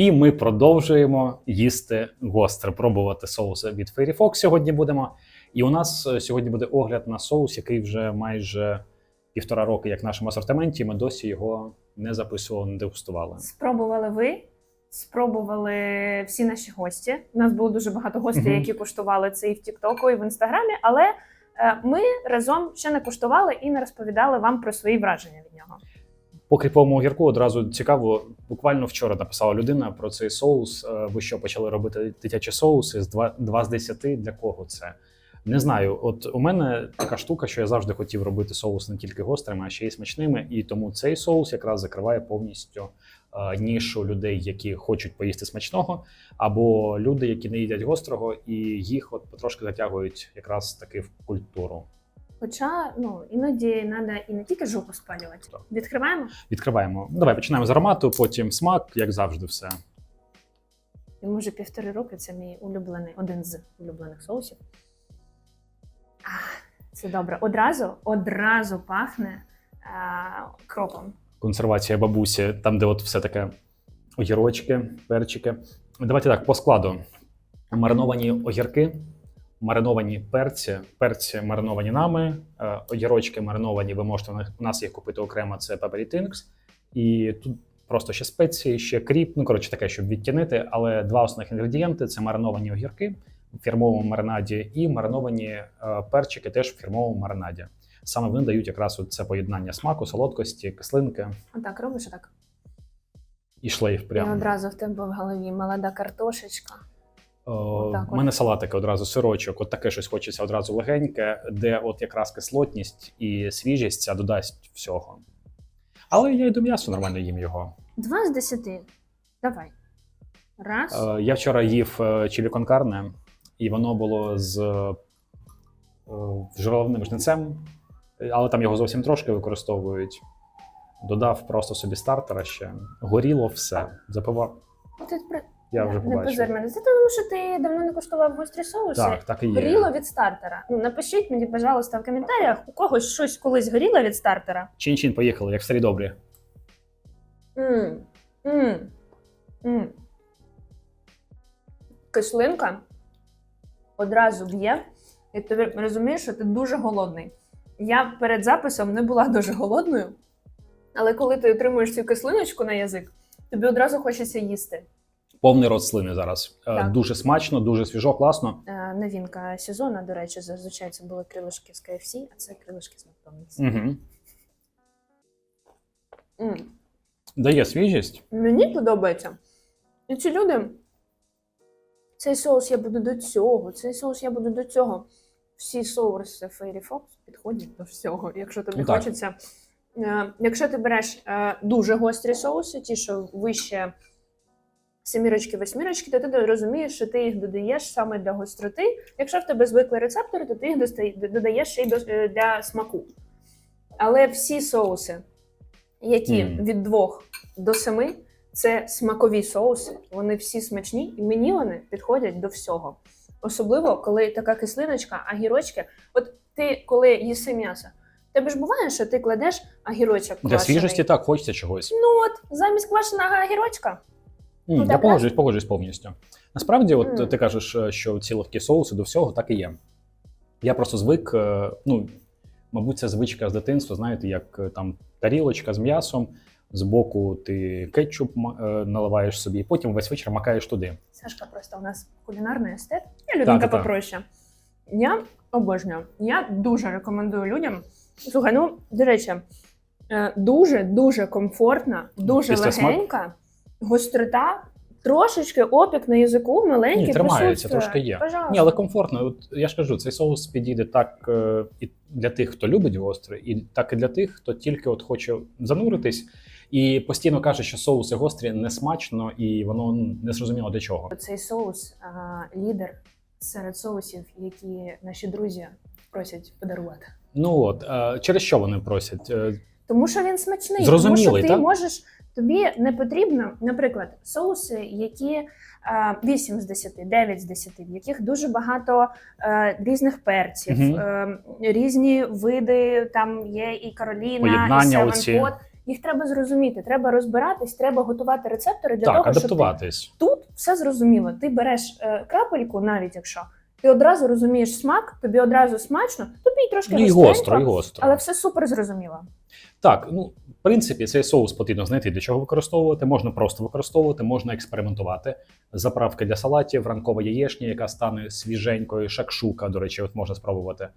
І ми продовжуємо їсти гостре, пробувати соуси від Fairy Fox сьогодні будемо. І у нас е, сьогодні буде огляд на соус, який вже майже півтора роки, як в нашому асортименті. Ми досі його не записували, не дегустували. Спробували ви, спробували всі наші гості. У нас було дуже багато гостей, Мгм. які куштували це і в Тіктоку, і в Інстаграмі, але е, ми разом ще не куштували і не розповідали вам про свої враження від нього. По кріповому огірку одразу цікаво. Буквально вчора написала людина про цей соус. Е, Ви що почали робити дитячі соуси з 2, 2 з 10? Для кого це? Не знаю. От у мене така штука, що я завжди хотів робити соус не тільки гострими, а ще й смачними. І тому цей соус якраз закриває повністю е, нішу людей, які хочуть поїсти смачного, або люди, які не їдять гострого, і їх от потрошки затягують якраз таки в культуру. Хоча ну іноді треба і не тільки жопу спалювати. Так. Відкриваємо. Відкриваємо. Давай починаємо з аромату, потім смак, як завжди, все. Йому вже півтори роки. Це мій улюблений, один з улюблених соусів. А, це добре. Одразу, одразу пахне а, кропом. консервація бабусі, там, де от все таке огірочки, перчики. Давайте так, по складу. Мариновані огірки, мариновані перці, перці мариновані нами, е, огірочки мариновані, ви можете у нас їх купити окремо, це Peppery Things. І тут просто ще спеції, ще кріп, ну коротше таке, щоб відтінити. Але два основних інгредієнти це мариновані огірки в фірмовому маринаді і мариновані е, перчики теж в фірмовому маринаді. Саме вони дають якраз це поєднання смаку, солодкості, кислинки Отак робиш отак. і шлейф. І Прямо одразу в тебе в голові молода картошечка. От. мене салатики одразу сирочок. От таке щось хочеться одразу легеньке, де от якраз кислотність і свіжість ця додасть всього. Але я й до м'ясу нормально їм його. Два з десяти. Давай. Раз. Е, Я вчора їв е, чилі конкарне, і воно було з е, жировним жницем, але там його зовсім трошки використовують. Додав просто собі стартера ще. Горіло все. Запивав. Ти Я вже не позор побачив. мене. Це тому, що ти давно не куштував гострі соуси. Так, так і є. Горіло від стартера. Ну, напишіть мені, пожалуйста, в коментарях, у когось щось колись горіло від стартера. Чин-чин, поїхали, як в старі добрі. М, м, м. Кислинка одразу б'є, і ти розумієш, що ти дуже голодний. Я перед записом не була дуже голодною, але коли ти отримуєш цю кислиночку на язик, тобі одразу хочеться їсти. Повний рот слини зараз. Е, Так. Дуже смачно, дуже свіжо, класно. Е, новинка сезону, до речі, зазвичай це були крилишки з KFC, а це крилишки з Макдональдс. Угу. М. Дає свіжість. Мені подобається. І ці люди. Цей соус я буду до цього, цей соус я буду до цього. Всі соуси Fairy Fox підходять до всього. Якщо тобі Ну, так. хочеться. Е, якщо ти береш е, дуже гострі соуси, ті, що вище семірочки, восьмірочки, то ти розумієш, що ти їх додаєш саме для гостроти. Якщо в тебе звикли рецептори, то ти їх додаєш й е, для смаку. Але всі соуси, які Мгм. від 2 до 7, це смакові соуси. Вони всі смачні, і мені вони підходять до всього. Особливо, коли така кислиночка, агірочки. От ти, коли їси м'ясо, тебе ж буває, що ти кладеш агірочок Для квашений. свіжості так хочеться чогось. Ну от, замість квашеного агірочка. Ну, я так, погоджуюсь, погоджуюсь повністю. Насправді, от Мгм. ти кажеш, е, що ці легкі соуси до всього так і є. Я просто звик, е, ну, мабуть, це звичка з дитинства, знаєте, як е, там тарілочка з м'ясом, збоку ти кетчуп наливаєш собі, і потім весь вечір макаєш туди. Сашка просто у нас кулінарний естет. Я людинка Так, так. попроще. Я обожнюю. Я дуже рекомендую людям. Слухай, ну, до речі, дуже дуже комфортна, дуже Після смак- легенька, гострота, трошечки опік на язику, маленький. Ні, тримається, трошки є. Пожалуйста. Ні, але комфортно. От я ж кажу, цей соус підійде так е, і для тих, хто любить гостре, і так і для тих, хто тільки от хоче зануритись і постійно каже, що соуси гострі не смачно, і воно не зрозуміло для чого. Цей соус а, лідер серед соусів, які наші друзі просять подарувати. Ну от е, через що вони просять? Е, Тому що він смачний. Зрозумілий, тому що ти так? можеш. Тобі не потрібно, наприклад, соуси, які е, 8 з 10, 9 з 10, в яких дуже багато е, різних перців, е, різні види, там є і Кароліна, і. Севенпот. Їх треба зрозуміти, треба розбиратись, треба готувати рецептори для так, того, щоб ти адаптуватись. тут все зрозуміло. Ти береш е, крапельку, навіть якщо ти одразу розумієш смак, тобі одразу смачно, тобі й трошки Ну, і гостро, і гостро. але все супер зрозуміло. Так, ну в принципі, цей соус потрібно знайти для чого використовувати. Можна просто використовувати, можна експериментувати. Заправки для салатів, ранкова яєчня, яка стане свіженькою, шакшука, до речі, от можна спробувати.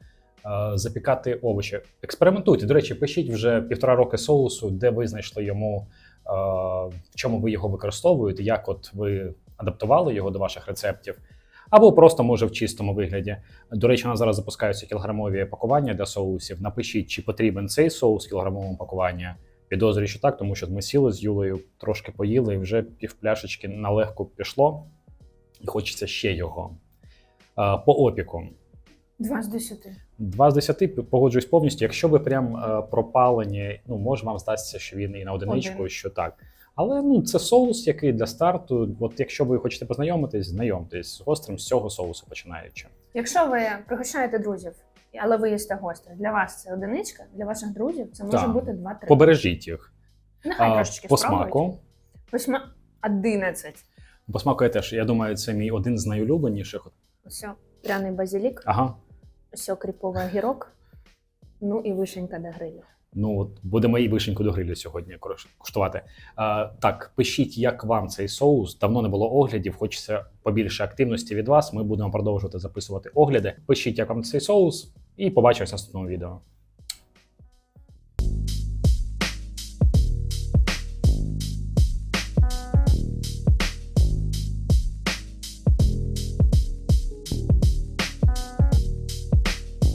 Е, Запікати овочі. Експериментуйте. До речі, пишіть вже півтора роки соусу, де ви знайшли йому, е, в чому ви його використовуєте, як от ви адаптували його до ваших рецептів. Або просто може в чистому вигляді. До речі, у нас зараз запускаються кілограмові пакування для соусів. Напишіть, чи потрібен цей соус в кілограмовому пакуванні. Підозрюю, що так, тому що ми сіли з Юлею, трошки поїли, і вже півпляшечки на легку пішло, і хочеться ще його. По опіку. Два з десяти. Два з десяти погоджуюсь повністю. Якщо ви прям е, пропалені, ну може вам здасться, що він і на одиничку, Один. що так. Але ну це соус, який для старту. От якщо ви хочете познайомитись, знайомтесь з гострим з цього соусу починаючи. Якщо ви пригощаєте друзів, але ви їсте гостре, для вас це одиничка, для ваших друзів це може Так. бути два-три. Побережіть їх. Нехай А, трошечки по смаку. По сма... 11. По смаку я теж. Я думаю, це мій один з найулюбленіших. Ось пряний базилік, Ага. ось кріповий огірок, ну і вишенька до грилю. Ну от будемо і вишеньку до грилю сьогодні куш- куштувати. А, так, пишіть, як вам цей соус. Давно не було оглядів. Хочеться побільше активності від вас. Ми будемо продовжувати записувати огляди. Пишіть, як вам цей соус, і побачимося в наступному відео.